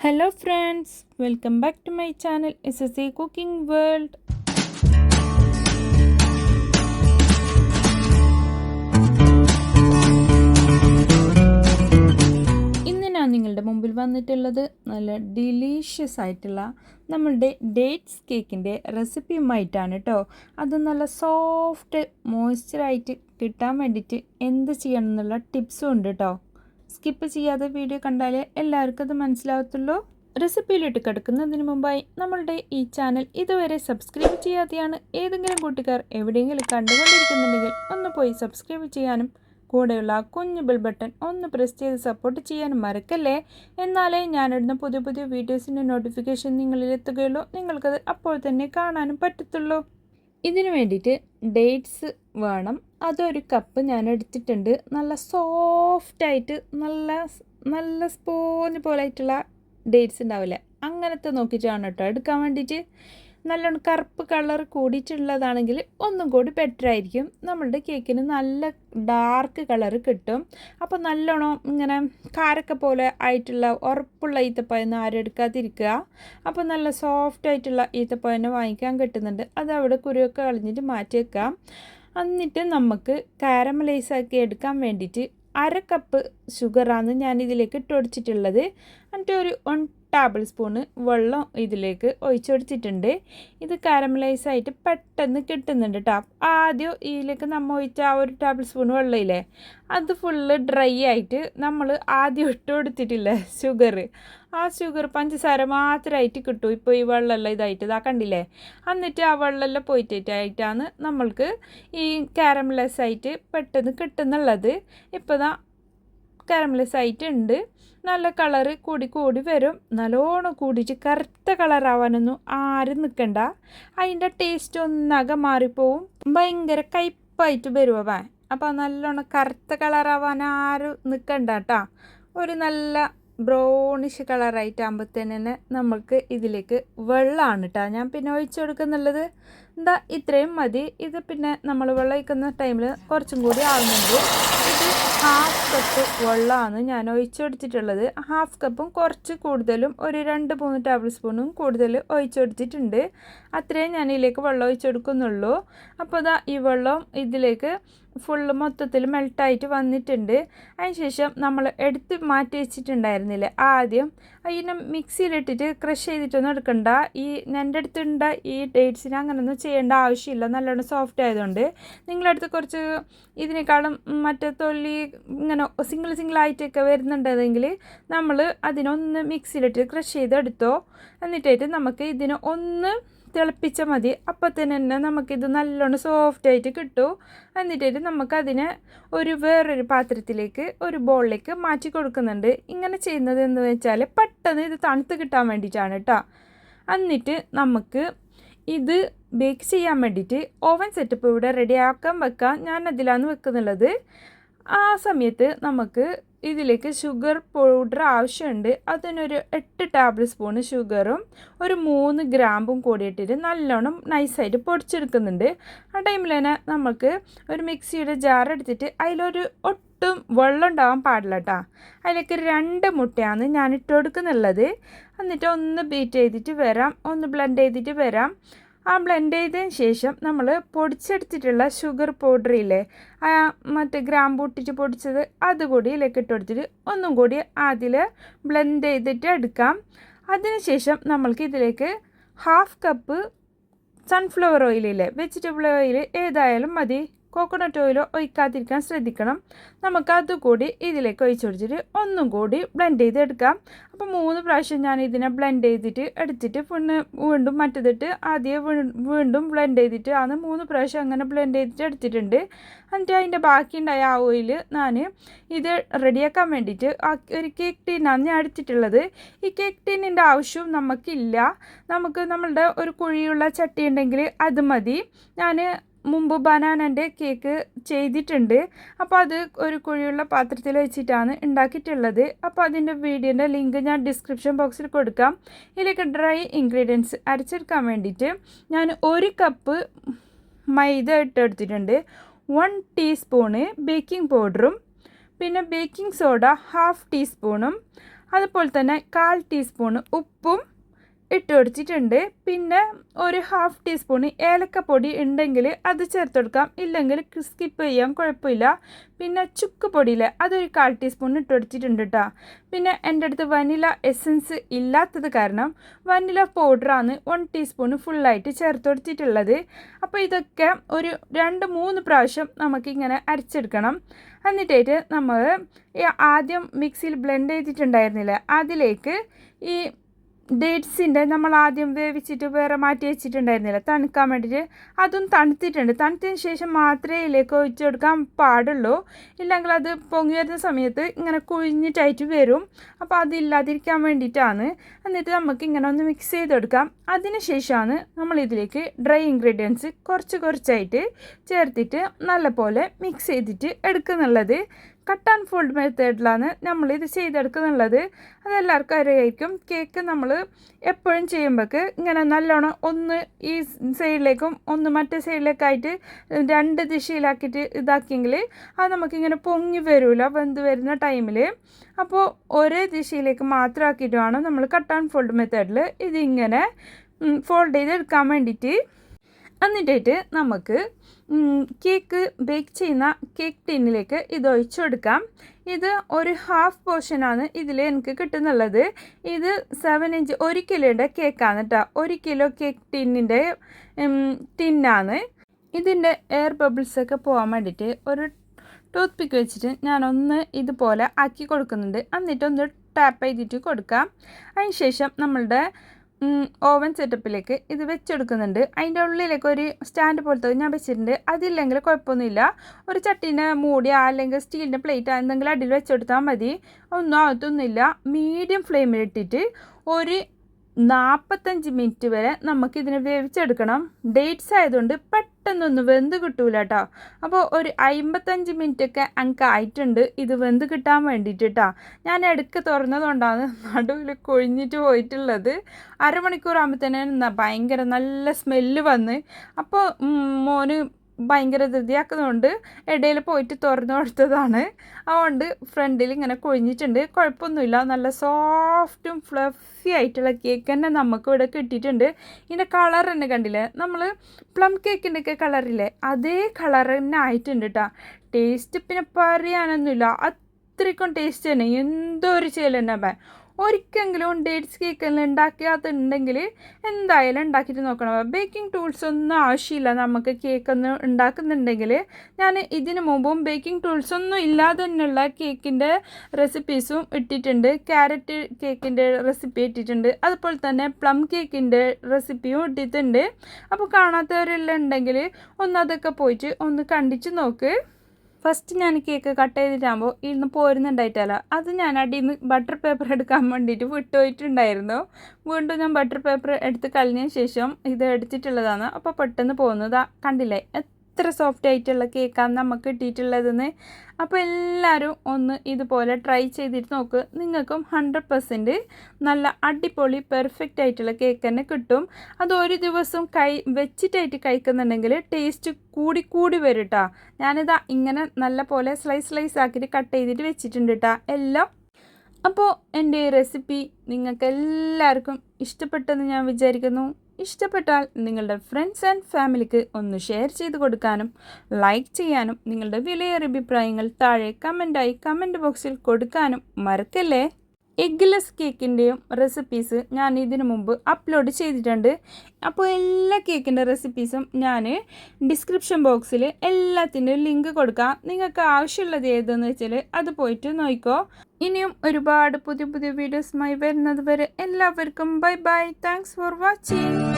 Hello friends welcome back to my channel S S A cooking world ഇന്ന് ഞാൻ നിങ്ങളുടെ മുമ്പിൽ വന്നിട്ടുള്ളത് നല്ല ഡിലീഷ്യസ് ആയിട്ടുള്ള നമ്മളുടെ ഡേറ്റ്സ് കേക്കിന്റെ റെസിപ്പിയുമായിട്ടാണ് കേട്ടോ അത് നല്ല സോഫ്റ്റ് മോയ്സ്ചറായിട്ട് കിട്ടാൻ വേണ്ടിയിട്ട് എന്ത് ചെയ്യണം എന്നുള്ള ടിപ്സും ഉണ്ട് കേട്ടോ സ്കിപ്പ് ചെയ്യാതെ വീഡിയോ കണ്ടാലേ എല്ലാവർക്കും അത് മനസ്സിലാവത്തുള്ളൂ. റെസിപ്പിയിലിട്ട് കിടക്കുന്നതിന് മുമ്പായി നമ്മളുടെ ഈ ചാനൽ ഇതുവരെ സബ്സ്ക്രൈബ് ചെയ്യാതെയാണ് ഏതെങ്കിലും കൂട്ടുകാർ എവിടെയെങ്കിലും കണ്ടുകൊണ്ടിരിക്കുന്നുണ്ടെങ്കിൽ ഒന്ന് പോയി സബ്സ്ക്രൈബ് ചെയ്യാനും കൂടെയുള്ള ആ കുഞ്ഞു ബിൽ ബട്ടൺ ഒന്ന് പ്രസ് ചെയ്ത് സപ്പോർട്ട് ചെയ്യാനും മറക്കല്ലേ? എന്നാലേ ഞാനിടുന്ന പുതിയ പുതിയ വീഡിയോസിന്റെ നോട്ടിഫിക്കേഷൻ നിങ്ങളിൽ എത്തുകയുള്ളൂ. നിങ്ങൾക്കത് അപ്പോൾ തന്നെ കാണാനും പറ്റത്തുള്ളൂ. ഇതിനു വേണ്ടിയിട്ട് ഡേറ്റ്സ് വേണം. അതൊരു കപ്പ് ഞാൻ എടുത്തിട്ടുണ്ട് നല്ല സോഫ്റ്റായിട്ട് നല്ല നല്ല സ്പോഞ്ച് പോലെ ആയിട്ടുള്ള ഡേറ്റ്സ് ഉണ്ടാവില്ല? അങ്ങനത്തെ നോക്കിയിട്ടാണ് കേട്ടോ എടുക്കാൻ വേണ്ടിയിട്ട് നല്ലോണം കറുപ്പ് കളർ കൂടിയിട്ടുള്ളതാണെങ്കിൽ ഒന്നും കൂടി ബെറ്റർ ആയിരിക്കും. നമ്മളുടെ കേക്കിന് നല്ല ഡാർക്ക് കളർ കിട്ടും. അപ്പോൾ നല്ലോണം ഇങ്ങനെ കാരക്ക പോലെ ആയിട്ടുള്ള ഉറപ്പുള്ള ഈത്തപ്പഴം ആരും എടുക്കാതിരിക്കുക അപ്പോൾ നല്ല സോഫ്റ്റ് ആയിട്ടുള്ള ഈത്തപ്പഴം വാങ്ങിക്കാൻ കിട്ടുന്നുണ്ട്. അത് അവിടെ കുരുവൊക്കെ കളഞ്ഞിട്ട് മാറ്റി വെക്കാം എന്നിട്ട് നമുക്ക് കാരമലൈസ് ആക്കി എടുക്കാൻ വേണ്ടിയിട്ട് അര കപ്പ് ഷുഗറാണ് ഞാൻ ഇതിലേക്ക് ഇട്ട് ഒടിച്ചിട്ടുള്ളത് എന്നിട്ട് ഒരു വൺ ടേബിൾ സ്പൂണ് വെള്ളം ഇതിലേക്ക് ഒഴിച്ചൊടിച്ചിട്ടുണ്ട്. ഇത് കാരമലൈസ് ആയിട്ട് പെട്ടെന്ന് കിട്ടുന്നുണ്ട് കേട്ടോ ആദ്യം ഇതിലേക്ക് നമ്മൾ ഒഴിച്ച ആ ഒരു ടേബിൾ സ്പൂൺ വെള്ളമില്ലേ അത് ഫുള്ള് ഡ്രൈ ആയിട്ട് നമ്മൾ ആദ്യം ഇട്ട് കൊടുത്തിട്ടില്ല ഷുഗർ ആ ഷുഗർ പഞ്ചസാര മാത്രമായിട്ട് കിട്ടും. ഇപ്പോൾ ഈ വെള്ളമെല്ലാം ഇതായിട്ട് ഇതാ കണ്ടില്ലേ? എന്നിട്ട് ആ വെള്ളമെല്ലാം പോയിട്ടായിട്ടാണ് നമ്മൾക്ക് ഈ കാരമലൈസ് ആയിട്ട് പെട്ടെന്ന് കിട്ടുന്നുള്ളത്. ഇപ്പോൾ കാരമലൈസ് ആയിട്ട് ഉണ്ട്. നല്ല കളറ് കൂടി കൂടി വരും. നല്ലോണം കൂടിയിട്ട് കറുത്ത കളറാവാനൊന്നും ആരും നിൽക്കണ്ട അതിന്റെ ടേസ്റ്റ് ഒന്നാകെ മാറിപ്പോവും. ഭയങ്കര കയ്പായിട്ട് വരുവ അപ്പോൾ നല്ലോണം കറുത്ത കളറാവാൻ ആരും നിൽക്കണ്ട കേട്ടോ ഒരു നല്ല ബ്രൗണിഷ് കളറായിട്ടാകുമ്പോൾ തന്നെ നമുക്ക് ഇതിലേക്ക് വെള്ളമാണ് കേട്ടോ ഞാൻ പിന്നെ ഒഴിച്ചു കൊടുക്കുന്നുള്ളത് എന്താ ഇത്രയും മതി. ഇത് പിന്നെ നമ്മൾ വെള്ളം ഒഴിക്കുന്ന ടൈമിൽ കുറച്ചും കൂടി ആവുന്നുണ്ട്. ഇത് ഹാഫ് കപ്പ് വെള്ളമാണ് ഞാൻ ഒഴിച്ചെടുത്തിട്ടുള്ളത് ഹാഫ് കപ്പും കുറച്ച് കൂടുതലും ഒരു രണ്ട് മൂന്ന് ടേബിൾ സ്പൂണും കൂടുതൽ ഒഴിച്ചെടുത്തിട്ടുണ്ട് അത്രയും ഞാൻ ഇതിലേക്ക് വെള്ളം ഒഴിച്ചു കൊടുക്കുന്നുള്ളൂ അപ്പോൾ ഇതാ ഈ വെള്ളം ഇതിലേക്ക് ഫുള്ള് മൊത്തത്തിൽ മെൽട്ടായിട്ട് വന്നിട്ടുണ്ട്. അതിനുശേഷം നമ്മൾ എടുത്ത് മാറ്റി വെച്ചിട്ടുണ്ടായിരുന്നില്ല ആദ്യം? അതിനെ മിക്സിയിലിട്ടിട്ട് ക്രഷ് ചെയ്തിട്ടൊന്നും എടുക്കണ്ട. ഈ എന്റെ അടുത്തുണ്ട ഈ ഡേറ്റ്സിനെ അങ്ങനെയൊന്നും ചെയ്യേണ്ട ആവശ്യമില്ല. നല്ലോണം സോഫ്റ്റ് ആയതുകൊണ്ട് നിങ്ങളടുത്ത് കുറച്ച് ഇതിനേക്കാളും മറ്റേ തൊല്ലി ഇങ്ങനെ സിംഗിൾ ആയിട്ടൊക്കെ വരുന്നുണ്ടെങ്കിൽ നമ്മൾ അതിനൊന്ന് മിക്സിയിലിട്ട് ക്രഷ് ചെയ്തെടുത്തോ. എന്നിട്ടായിട്ട് നമുക്ക് ഇതിനെ ഒന്ന് തിളപ്പിച്ച മതി. അപ്പോൾ തന്നെ നമുക്കിത് നല്ലോണം സോഫ്റ്റായിട്ട് കിട്ടും. എന്നിട്ടായിട്ട് നമുക്കതിനെ ഒരു വേറൊരു പാത്രത്തിലേക്ക് ഒരു ബോളിലേക്ക് മാറ്റി കൊടുക്കുന്നുണ്ട്. ഇങ്ങനെ ചെയ്യുന്നത് എന്ന് വെച്ചാൽ പെട്ടെന്ന് ഇത് തണുത്ത് കിട്ടാൻ വേണ്ടിയിട്ടാണ് കേട്ടോ എന്നിട്ട് നമുക്ക് ഇത് ബേക്ക് ചെയ്യാൻ വേണ്ടിയിട്ട് ഓവൻ സെറ്റപ്പ് ഇവിടെ റെഡിയാക്കാൻ വെക്കാം ഞാൻ അതിലാണ് വെക്കുന്നുള്ളത്. ആ സമയത്ത് നമുക്ക് ഇതിലേക്ക് ഷുഗർ പൗഡർ ആവശ്യമുണ്ട്. അതിനൊരു എട്ട് ടേബിൾ സ്പൂൺ ഷുഗറും ഒരു മൂന്ന് ഗ്രാമ്പും കൂടിയിട്ടിട്ട് നല്ലോണം നൈസായിട്ട് പൊടിച്ചെടുക്കുന്നുണ്ട്. ആ ടൈമിൽ തന്നെ നമുക്ക് ഒരു മിക്സിയുടെ ജാർ എടുത്തിട്ട് അതിലൊരു ഒട്ടും വെള്ളം ഉണ്ടാവാൻ പാടില്ല കേട്ടോ അതിലേക്ക് രണ്ട് മുട്ടയാണ് ഞാൻ ഇട്ട് കൊടുക്കുന്നുള്ളത്. എന്നിട്ട് ഒന്ന് ബീറ്റ് ചെയ്തിട്ട് വരാം ഒന്ന് ബ്ലെൻഡ് ചെയ്തിട്ട് വരാം. ആ ബ്ലെൻഡ് ചെയ്തതിന് ശേഷം നമ്മൾ പൊടിച്ചെടുത്തിട്ടുള്ള ഷുഗർ പൗഡർ ഇല്ലേ മറ്റേ ഗ്രാമ്പ് പൊട്ടിച്ച് പൊടിച്ചത് അതുകൂടി ഇതിലേക്ക് ഇട്ട് കൊടുത്തിട്ട് ഒന്നും കൂടി അതിൽ ബ്ലെൻഡ് ചെയ്തിട്ട് എടുക്കാം. അതിനുശേഷം നമ്മൾക്ക് ഇതിലേക്ക് ഹാഫ് കപ്പ് സൺഫ്ലവർ ഓയിലില്ലേ വെജിറ്റബിൾ ഓയിൽ ഏതായാലും മതി. കോക്കനട്ട് ഓയിലോ ഒഴിക്കാതിരിക്കാൻ ശ്രദ്ധിക്കണം. നമുക്ക് അതുകൂടി ഇതിലേക്ക് ഒഴിച്ചു കൊടുത്തിട്ട് ഒന്നും കൂടി ബ്ലെൻഡ് ചെയ്തെടുക്കാം. അപ്പോൾ മൂന്ന് പ്രാവശ്യം ഞാൻ ഇതിനെ ബ്ലെൻഡ് ചെയ്തിട്ട് എടുത്തിട്ട് പിന്നെ വീണ്ടും മറ്റതിട്ട് ആദ്യം വീണ്ടും ബ്ലെൻഡ് ചെയ്തിട്ട് ആണ് മൂന്ന് പ്രാവശ്യം അങ്ങനെ ബ്ലെൻഡ് ചെയ്തിട്ട് എടുത്തിട്ടുണ്ട്. എന്നിട്ട് അതിന്റെ ബാക്കിയുണ്ടായ ആ ഓയിൽ ഞാൻ ഇത് റെഡിയാക്കാൻ വേണ്ടിയിട്ട് ഒരു കേക്ക് ടീനാണ് ഞാൻ എടുത്തിട്ടുള്ളത്. ഈ കേക്ക് ടീനിന്റെ ആവശ്യവും നമുക്കില്ല. നമുക്ക് നമ്മളുടെ ഒരു കുഴിയുള്ള ചട്ടി ഉണ്ടെങ്കിൽ അത് മതി. ഞാൻ മുമ്പ് ബനാനന്റെ കേക്ക് ചെയ്തിട്ടുണ്ട്. അപ്പോൾ അത് ഒരു കുഴിയുള്ള പാത്രത്തിൽ വെച്ചിട്ടാണ് ഉണ്ടാക്കിയിട്ടുള്ളത്. അപ്പോൾ അതിന്റെ വീഡിയോന്റെ ലിങ്ക് ഞാൻ ഡിസ്ക്രിപ്ഷൻ ബോക്സിൽ കൊടുക്കാം. ഇതിലേക്ക് ഡ്രൈ ഇൻഗ്രീഡിയൻസ് അരച്ചെടുക്കാൻ വേണ്ടിയിട്ട് ഞാൻ ഒരു കപ്പ് മൈദ ഇട്ടെടുത്തിട്ടുണ്ട്. വൺ ടീസ്പൂണ് ബേക്കിംഗ് പൗഡറും പിന്നെ ബേക്കിംഗ് സോഡ ഹാഫ് ടീസ്പൂണും അതുപോലെ തന്നെ കാൽ ടീസ്പൂണ് ഉപ്പും ഇട്ട് കൊടുത്തിട്ടുണ്ട് പിന്നെ ഒരു ഹാഫ് ടീസ്പൂൺ ഏലക്കപ്പൊടി ഉണ്ടെങ്കിൽ അത് ചേർത്ത് കൊടുക്കാം. ഇല്ലെങ്കിൽ സ്കിപ്പ് ചെയ്യാം കുഴപ്പമില്ല. പിന്നെ ചുക്ക് പൊടിയില്ലേ അതൊരു കാൽ ടീസ്പൂൺ ഇട്ട് കൊടുത്തിട്ടുണ്ട് കേട്ടോ പിന്നെ എന്റെ അടുത്ത് വനില എസൻസ് ഇല്ലാത്തത് കാരണം വനില പൗഡറാണ് വൺ ടീസ്പൂൺ ഫുള്ളായിട്ട് ചേർത്ത് കൊടുത്തിട്ടുള്ളത് അപ്പോൾ ഇതൊക്കെ ഒരു രണ്ട് മൂന്ന് പ്രാവശ്യം നമുക്കിങ്ങനെ അരച്ചെടുക്കണം. എന്നിട്ടായിട്ട് നമ്മൾ ആദ്യം മിക്സിയിൽ ബ്ലെൻഡ് ചെയ്തിട്ടുണ്ടായിരുന്നില്ല? അതിലേക്ക് ഈ ഡേറ്റ്സിന്റെ നമ്മൾ ആദ്യം വേവിച്ചിട്ട് വേറെ മാറ്റി വെച്ചിട്ടുണ്ടായിരുന്നില്ല. തണുക്കാൻ വേണ്ടിയിട്ട് അതും തണുത്തിട്ടുണ്ട്. തണുത്തതിന് ശേഷം മാത്രമേ ഇതിലേക്ക് ഒഴിച്ചു കൊടുക്കാൻ പാടുള്ളൂ. ഇല്ലെങ്കിൽ അത് പൊങ്ങി വരുന്ന സമയത്ത് ഇങ്ങനെ കുഴിഞ്ഞിട്ടായിട്ട് വരും. അപ്പോൾ അതില്ലാതിരിക്കാൻ വേണ്ടിയിട്ടാണ്. എന്നിട്ട് നമുക്ക് ഇങ്ങനെ ഒന്ന് മിക്സ് അതിന് ശേഷമാണ് നമ്മൾ ഇതിലേക്ക് ഡ്രൈ ഇൻഗ്രീഡിയൻസ് കുറച്ച് കുറച്ചായിട്ട് ചേർത്തിട്ട് നല്ലപോലെ മിക്സ് ചെയ്തിട്ട് എടുക്കുന്നുള്ളത്. കട്ട് ആൻഡ് ഫോൾഡ് മെത്തേഡിലാണ് നമ്മൾ ഇത് ചെയ്തെടുക്കുന്നുള്ളത്. അതെല്ലാവർക്കും അറിയായിരിക്കും. കേക്ക് നമ്മൾ എപ്പോഴും ചെയ്യുമ്പോഴേക്ക് ഇങ്ങനെ നല്ലോണം ഒന്ന് ഈ സൈഡിലേക്കും ഒന്ന് മറ്റേ സൈഡിലേക്കായിട്ട് രണ്ട് ദിശയിലാക്കിയിട്ട് ഇതാക്കിയെങ്കിൽ അത് നമുക്കിങ്ങനെ പൊങ്ങി വരില്ല വെന്ത് വരുന്ന ടൈമിൽ അപ്പോൾ ഒരേ ദിശയിലേക്ക് മാത്രം ആക്കിയിട്ട് വേണം നമ്മൾ കട്ട് ആൻഡ് ഫോൾഡ് മെത്തേഡിൽ ഇതിങ്ങനെ ഫോൾഡ് ചെയ്തെടുക്കാൻ വേണ്ടിയിട്ട്. എന്നിട്ടായിട്ട് നമുക്ക് കേക്ക് ബേക്ക് ചെയ്യുന്ന കേക്ക് ടിന്നിലേക്ക് ഇത് ഒഴിച്ചു കൊടുക്കാം ഇത് ഒരു ഹാഫ് പോർഷനാണ് ഇതിൽ എനിക്ക് കിട്ടുന്നുള്ളത്. ഇത് സെവൻ ഇഞ്ച് ഒരു കിലോയുടെ കേക്കാണ് കേട്ടോ ഒരു കിലോ കേക്ക് ടിന്നിന്റെ ടിന്നാണ് ഇതിന്റെ എയർ ബബിൾസൊക്കെ പോകാൻ വേണ്ടിയിട്ട് ഒരു ടൂത്ത് പിക്ക് വെച്ചിട്ട് ഞാനൊന്ന് ഇതുപോലെ ആക്കി കൊടുക്കുന്നുണ്ട്. എന്നിട്ടൊന്ന് ടാപ്പ് ചെയ്തിട്ട് കൊടുക്കാം. അതിന് ശേഷം നമ്മളുടെ ഓവൻ സെറ്റപ്പിലേക്ക് ഇത് വെച്ചെടുക്കുന്നുണ്ട്. അതിന്റെ ഉള്ളിലേക്ക് ഒരു സ്റ്റാൻഡ് പോലത്തെ ഞാൻ വെച്ചിട്ടുണ്ട്. അതില്ലെങ്കിൽ കുഴപ്പമൊന്നുമില്ല. ഒരു ചട്ടീന്റെ മൂടി അല്ലെങ്കിൽ സ്റ്റീലിന്റെ പ്ലേറ്റ് എന്തെങ്കിലും അടിയിൽ വെച്ചെടുത്താൽ മതി. ഒന്നും അകത്തൊന്നുമില്ല മീഡിയം ഫ്ലെയിമിലിട്ടിട്ട് ഒരു നാൽപ്പത്തഞ്ച് മിനിറ്റ് വരെ നമുക്കിതിനെ വേവിച്ചെടുക്കണം. ഡേറ്റ്സ് ആയതുകൊണ്ട് പെട്ടെന്നൊന്നും വെന്ത് കിട്ടൂല കേട്ടോ അപ്പോൾ ഒരു അമ്പത്തഞ്ച് മിനിറ്റൊക്കെ അങ്ങ് ആയിട്ടുണ്ട്. ഇത് വെന്ത് കിട്ടാൻ വേണ്ടിയിട്ട്. കേട്ടോ ഞാൻ ഇടയ്ക്ക് തുറന്നതുകൊണ്ടാണ് നടുവിൽ കൊഴിഞ്ഞിട്ട് പോയിട്ടുള്ളത്. അരമണിക്കൂർ ആകുമ്പോൾ തന്നെ ഭയങ്കര നല്ല സ്മെല്ല് വന്ന്. അപ്പോൾ മോന് ഭയങ്കര ധൃതിയാക്കുന്നതുകൊണ്ട് ഇടയിൽ പോയിട്ട് തുറന്നു കൊടുത്തതാണ്. അതുകൊണ്ട് ഫ്രണ്ടിൽ ഇങ്ങനെ കൊഴിഞ്ഞിട്ടുണ്ട്. കുഴപ്പമൊന്നുമില്ല. നല്ല സോഫ്റ്റും ഫ്ലഫി ആയിട്ടുള്ള കേക്ക് തന്നെ നമുക്ക് ഇവിടെ കിട്ടിയിട്ടുണ്ട്. ഇതിന്റെ കളർ തന്നെ കണ്ടില്ലേ? നമ്മൾ പ്ലം കേക്കിന്റെ ഒക്കെ കളറില്ലേ അതേ കളർ തന്നെ ആയിട്ടുണ്ട് കേട്ടോ ടേസ്റ്റ് പിന്നെ പറയാനൊന്നുമില്ല. അത്രയ്ക്കും ടേസ്റ്റ് തന്നെ. എന്തോ ഒരു ചെയ്യലെന്നെ ഒരിക്കലെങ്കിലും ഡേറ്റ്സ് കേക്ക് എല്ലാം ഉണ്ടാക്കിയാത്തുണ്ടെങ്കിൽ എന്തായാലും ഉണ്ടാക്കിയിട്ട് നോക്കണം. ബേക്കിംഗ് ടൂൾസ് ഒന്നും ആവശ്യമില്ല. നമുക്ക് കേക്ക് ഒന്ന് ഉണ്ടാക്കുന്നുണ്ടെങ്കിൽ ഞാൻ ഇതിന് മുമ്പും ബേക്കിംഗ് ടൂൾസ് ഒന്നും ഇല്ലാതെ തന്നെയുള്ള കേക്കിന്റെ റെസിപ്പീസും ഇട്ടിട്ടുണ്ട്. ക്യാരറ്റ് കേക്കിന്റെ റെസിപ്പി ഇട്ടിട്ടുണ്ട്. അതുപോലെ തന്നെ പ്ലം കേക്കിന്റെ റെസിപ്പിയും ഇട്ടിട്ടുണ്ട്. അപ്പോൾ കാണാത്തവരെല്ലാം ഉണ്ടെങ്കിൽ ഒന്ന് അതൊക്കെ പോയിട്ട് ഒന്ന് കണ്ടിച്ച് നോക്ക്. ഫസ്റ്റ് ഞാൻ കേക്ക് കട്ട് ചെയ്തിട്ടാകുമ്പോൾ ഇരുന്ന് പോരുന്നുണ്ടായിട്ടല്ല. അത് ഞാൻ അടിയിൽ നിന്ന് ബട്ടർ പേപ്പർ എടുക്കാൻ വേണ്ടിയിട്ട് വിട്ടുപോയിട്ടുണ്ടായിരുന്നു. വീണ്ടും ഞാൻ ബട്ടർ പേപ്പർ എടുത്ത് കളഞ്ഞതിന് ശേഷം ഇത് എടുത്തിട്ടുള്ളതാണ്. അപ്പോൾ പെട്ടെന്ന് പോകുന്നത് കണ്ടില്ലേ? എത്ര സോഫ്റ്റ് ആയിട്ടുള്ള കേക്കാണ് നമുക്ക് കിട്ടിയിട്ടുള്ളതെന്ന്. അപ്പോൾ എല്ലാവരും ഒന്ന് ഇതുപോലെ ട്രൈ ചെയ്തിട്ട് നോക്ക്. നിങ്ങൾക്കും ഹൺഡ്രഡ് പെർസെന്റ് നല്ല അടിപൊളി പെർഫെക്റ്റ് ആയിട്ടുള്ള കേക്ക് തന്നെ കിട്ടും. അത് ഒരു ദിവസം കൈ വെച്ചിട്ടായിട്ട് കഴിക്കുന്നുണ്ടെങ്കിൽ ടേസ്റ്റ് കൂടി കൂടി വരും കേട്ടോ ഞാനിതാ ഇങ്ങനെ നല്ല പോലെ സ്ലൈസ് സ്ലൈസ് ആക്കിയിട്ട് കട്ട് ചെയ്തിട്ട് വെച്ചിട്ടുണ്ട് കേട്ടോ എല്ലാം. അപ്പോൾ എന്റെ റെസിപ്പി നിങ്ങൾക്ക് എല്ലാവർക്കും ഇഷ്ടപ്പെട്ടെന്ന് ഞാൻ വിചാരിക്കുന്നു. ഇഷ്ടപ്പെട്ടാൽ നിങ്ങളുടെ ഫ്രണ്ട്സ് ആൻഡ് ഫാമിലിക്ക് ഒന്ന് ഷെയർ ചെയ്ത് കൊടുക്കാനും ലൈക്ക് ചെയ്യാനും നിങ്ങളുടെ വിലയേറിയ അഭിപ്രായങ്ങൾ താഴെ കമന്റായി കമന്റ് ബോക്സിൽ കൊടുക്കാനും മറക്കല്ലേ? എഗ്ഗ്ലെസ് കേക്കിന്റെയും റെസിപ്പീസ് ഞാൻ ഇതിനു മുമ്പ് അപ്ലോഡ് ചെയ്തിട്ടുണ്ട്. അപ്പോൾ എല്ലാ കേക്കിന്റെ റെസിപ്പീസും ഞാൻ ഡിസ്ക്രിപ്ഷൻ ബോക്സിൽ എല്ലാത്തിന്റെയും ലിങ്ക് കൊടുക്കാം. നിങ്ങൾക്ക് ആവശ്യമുള്ളത് ഏതെന്ന് വെച്ചാൽ അത് പോയിട്ട് നോക്കിക്കോ ഇനിയും ഒരുപാട് പുതിയ പുതിയ വീഡിയോസുമായി വരുന്നത് വരെ എല്ലാവർക്കും bye bye thanks for watching